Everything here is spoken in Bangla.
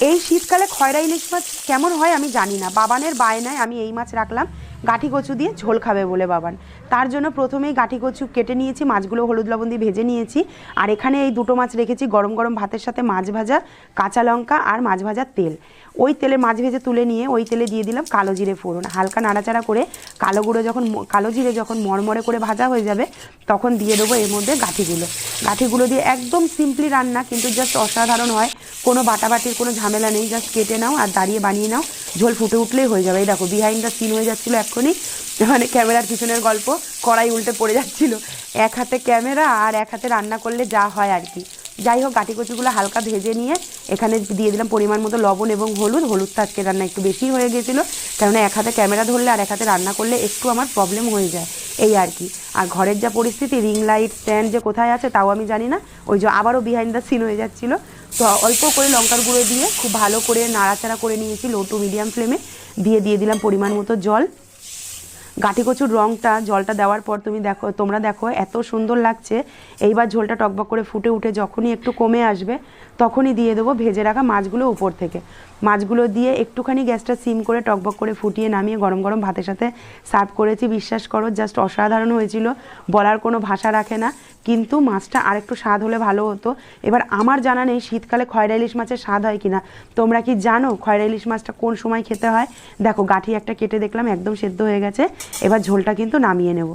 এই শীতকালে খয়রা ইলিশ মাছ কেমন হয় আমি জানি না। বাবানের বায়নায় আমি এই মাছ রাখলাম। গাঠি কচু দিয়ে ঝোল খাবে বলে বাবান। তার জন্য প্রথমেই গাঠি কচু কেটে নিয়েছি, মাছগুলো হলুদ লবণ দিয়ে ভেজে নিয়েছি। আর এখানে এই দুটো মাছ রেখেছি, গরম গরম ভাতের সাথে মাছ ভাজা, কাঁচা লঙ্কা আর মাছ ভাজার তেল। ওই তেলে মাছ ভেজে তুলে নিয়ে ওই তেলে দিয়ে দিলাম কালো জিরে ফোড়ন। হালকা নাড়াচাড়া করে কালো গুঁড়ো যখন কালো জিরে যখন মরমরে করে ভাজা হয়ে যাবে, তখন দিয়ে দেবো এর মধ্যে গাঠিগুলো। গাঠিগুলো দিয়ে একদম সিম্পলি রান্না, কিন্তু জাস্ট অসাধারণ হয়। কোনো বাটাবাটির কোনো ঝামেলা নেই জাস্ট কেটে নাও আর দাঁড়িয়ে বানিয়ে নাও। ঝোল ফুটে উঠলেই হয়ে যাবে। এই দেখো বিহাইন্ড দ্য সিন হয়ে যাচ্ছিল এক্ষুনি। মানে ক্যামেরার পিছনের গল্প, কড়াই উল্টে পড়ে যাচ্ছিল। এক হাতে ক্যামেরা আর এক হাতে রান্না করলে যা হয় আর কি। যাই হোক, গাটি কচুগুলো হালকা ভেজে নিয়ে এখানে দিয়ে দিলাম পরিমাণ মতো লবণ এবং হলুদ। হলুদটা আজকে রান্না একটু বেশি হয়ে গেছিল। কেননা এক হাতে ক্যামেরা ধরলে আর এক হাতে রান্না করলে একটু আমার প্রবলেম হয়ে যায়। এই আর কি। আর ঘরের যা পরিস্থিতি রিং লাইট স্ট্যান্ড যে কোথায় আছে তাও আমি জানি না। ওই যে আবারও বিহাইন্ড দ্য সিন হয়ে যাচ্ছিল। তো অল্প করে লঙ্কার গুঁড়ো দিয়ে খুব ভালো করে নাড়াচাড়া করে নিয়েছি লো টু মিডিয়াম ফ্লেমে দিয়ে দিয়ে দিলাম পরিমাণ মতো জল। গাঠি কচুর রঙটা জলটা দেওয়ার পর তুমি দেখো, তোমরা দেখো এত সুন্দর লাগছে। এইবার ঝোলটা টকবক করে ফুটে উঠে যখনই একটু কমে আসবে, তখনই দিয়ে দেবো ভেজে রাখা মাছগুলো উপর থেকে। মাছগুলো দিয়ে একটুখানি গ্যাসটা সিম করে টকবক করে ফুটিয়ে নামিয়ে গরম গরম ভাতের সাথে সার্ভ করেছি। বিশ্বাস করো, জাস্ট অসাধারণ হয়েছিল। বলার কোনো ভাষা রাখে না। কিন্তু মাছটা আরেকটু স্বাদ হলে ভালো হতো। এবার আমার জানা নেই শীতকালে খয়রা ইলিশ মাছের স্বাদ হয় কি না তোমরা কি জানো খয়রা ইলিশ মাছটা কোন সময় খেতে হয়? দেখো, গাঠি একটা কেটে দেখলাম, একদম সেদ্ধ হয়ে গেছে। এবার ঝোলটা কিন্তু নামিয়ে নেব।